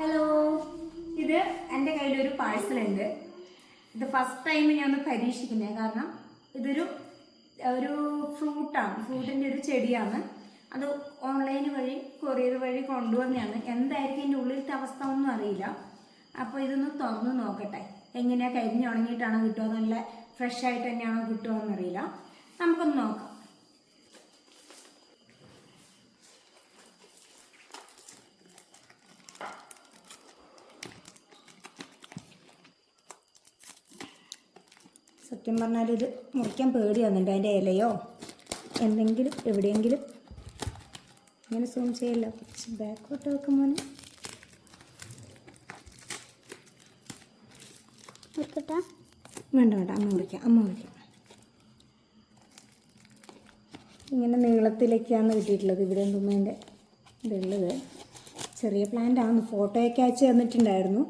Hello ഇത് എന്റെ കയ്യിലൊരു പാഴ്സലുണ്ട്. ഇത് ഫസ്റ്റ് ടൈം ഞാൻ ഒന്ന് പരീക്ഷിക്കുന്നത് കാരണം ഇതൊരു ഒരു ഫ്രൂട്ടാണ്. ഫ്രൂട്ടിന്റെ ഒരു ചെടിയാണ്. അത് ഓൺലൈൻ വഴി കൊറിയർ വഴി കൊണ്ടുവന്നതാണ്. എന്തായിരിക്കും എന്റെ ഉള്ളിലത്തെ അവസ്ഥ ഒന്നും അറിയില്ല. അപ്പോൾ ഇതൊന്ന് തുറന്ന് നോക്കട്ടെ. എങ്ങനെയാണ് കരിഞ്ഞ് ഉണങ്ങിയിട്ടാണോ കിട്ടുക? നല്ല ഫ്രഷ് ആയിട്ട് തന്നെയാണോ കിട്ടുക എന്നറിയില്ല. നമുക്കൊന്ന് നോക്കാം. സത്യം പറഞ്ഞാൽ ഇത് മുറിക്കാൻ പേടിയാകുന്നുണ്ട് അതിന്റെ ഇലയോ എന്തെങ്കിലും എവിടെയെങ്കിലും ഇങ്ങനെ സൂം ചെയ്യല്ല. കുറച്ച് ബാക്കോട്ട് വെക്കുമ്പോൾ വേണ്ട വേണ്ട. അമ്മ മുറിക്കാം അമ്മ മുറിക്കാം. ഇങ്ങനെ നീളത്തിലേക്കാണ് കിട്ടിയിട്ടുള്ളത്. ഇവിടെ തുമ്മേന്റെ ഇതുള്ളത് ചെറിയ പ്ലാന്റ് ആണ് ഫോട്ടോയൊക്കെ അയച്ചു തന്നിട്ടുണ്ടായിരുന്നു.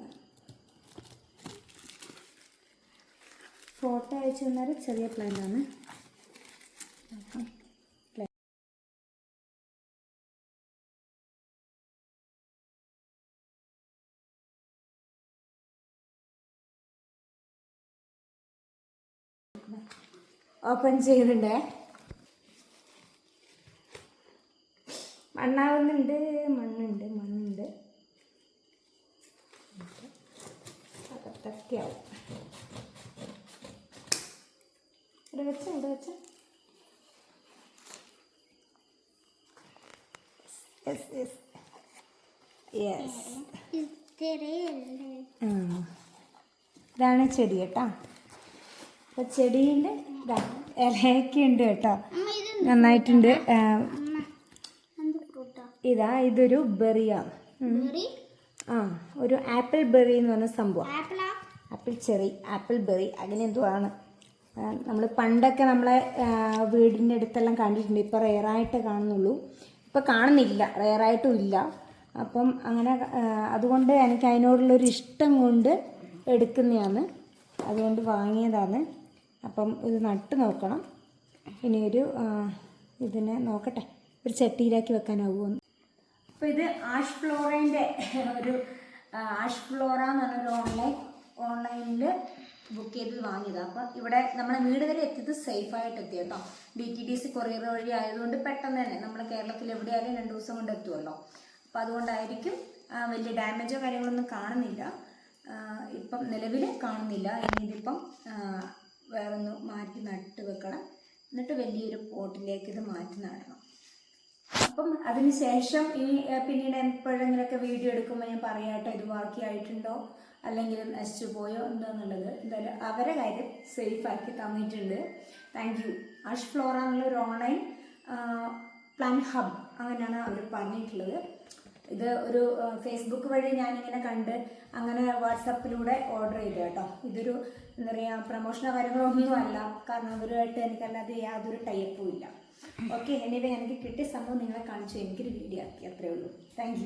ഫോട്ടോ അയച്ചു തന്നാൽ ചെറിയ പ്ലാന്റ് ആണ്. നോക്കാം. ഓപ്പൺ ചെയ്യുന്നുണ്ടേ. മണ്ണാവുന്നുണ്ട് മണ്ണുണ്ട് മണ്ണുണ്ട്. അകത്തൊക്കെ ആവും ഇവിടെ വെച്ച ഇവിടെ വെച്ച. യെസ് യെസ് യെസ് ഇതാണ് ചെടി കേട്ടോ. അപ്പോൾ ചെടിയിൽ ഇലയൊക്കെ ഉണ്ട് കേട്ടോ. നന്നായിട്ടുണ്ട്. ഇതാ ഇതൊരു ബെറിയാണ് ബെറി? ആ ഒരു ആപ്പിൾ ബെറി എന്ന് പറഞ്ഞ സംഭവം. ആപ്പിൾ ചെറി ആപ്പിൾ ബെറി അങ്ങനെ എന്തോ ആണ്. നമ്മൾ പണ്ടൊക്കെ നമ്മളെ വീടിന്റെ അടുത്തെല്ലാം കണ്ടിട്ടുണ്ട്. ഇപ്പോൾ റെയറായിട്ട് കാണുന്നുള്ളൂ. ഇപ്പോൾ കാണുന്നില്ല. റെയറായിട്ടും ഇല്ല. അപ്പം അങ്ങനെ അതുകൊണ്ട് എനിക്ക് അതിനോടുള്ളൊരു ഇഷ്ടം കൊണ്ട് എടുക്കുന്നതാണ്. അതുകൊണ്ട് വാങ്ങിയതാണ്. അപ്പം ഇത് നട്ട് നോക്കണം. ഇനി ഒരു ഇതിനെ നോക്കട്ടെ. ഒരു ചട്ടിയിലാക്കി വെക്കാനാവുമോ അപ്പോൾ ഇത് ആഷ് ഫ്ലോറേന്റെ ഒരു ആഷ് ഫ്ലോറ എന്ന് പറഞ്ഞൊരു ഓൺലൈൻ ഓൺലൈനിൽ ബുക്ക് ചെയ്ത് വാങ്ങിയതാണ് അപ്പോൾ ഇവിടെ നമ്മളെ വീട് വരെ എത്തിയത് സേഫായിട്ട് എത്തി കേട്ടോ. D T D C courier വഴി ആയതുകൊണ്ട് പെട്ടെന്ന് തന്നെ നമ്മുടെ കേരളത്തിൽ എവിടെയായാലും രണ്ട് ദിവസം കൊണ്ട് എത്തുമല്ലോ അപ്പോൾ അതുകൊണ്ടായിരിക്കും വലിയ ഡാമേജോ കാര്യങ്ങളൊന്നും കാണുന്നില്ല. ഇപ്പം നിലവിൽ കാണുന്നില്ല. ഇനി ഇതിപ്പം വേറൊന്ന് മാറ്റി നട്ട് വെക്കണം. എന്നിട്ട് വലിയൊരു പോട്ടിലേക്ക് ഇത് മാറ്റി നടണം. അപ്പം അതിന് ശേഷം ഇനി പിന്നീട് എപ്പോഴെങ്കിലൊക്കെ വീഡിയോ എടുക്കുമ്പോൾ ഞാൻ പറയാട്ടോ ഇത് ബാക്കിയായിട്ടുണ്ടോ അല്ലെങ്കിൽ നശിച്ചു പോയോ എന്താണെന്നുള്ളത് എന്തായാലും അവരെ കാര്യം സേഫാക്കി തന്നിട്ടുണ്ട്. താങ്ക് യു അഷ് ഫ്ലോറ എന്നുള്ള ഒരു ഓൺലൈൻ പ്ലാൻ ഹബ് അങ്ങനെയാണ് അവർ പറഞ്ഞിട്ടുള്ളത്. ഇത് ഒരു ഫേസ്ബുക്ക് വഴി ഞാനിങ്ങനെ കണ്ട് അങ്ങനെ വാട്സപ്പിലൂടെ ഓർഡർ ചെയ്തു കേട്ടോ. ഇതൊരു എന്താ പറയുക പ്രൊമോഷനോ കാര്യങ്ങളോ ഒന്നും അല്ല കാരണം അവരുമായിട്ട് എനിക്കല്ലാതെ യാതൊരു ടൈപ്പും ഇല്ല. ഓക്കെ എനിവേ എനിക്ക് കിട്ടിയ സംഭവം നിങ്ങളെ കാണിച്ചു. എനിക്കൊരു വീഡിയോ ആക്കി അത്രേ ഉള്ളൂ. താങ്ക്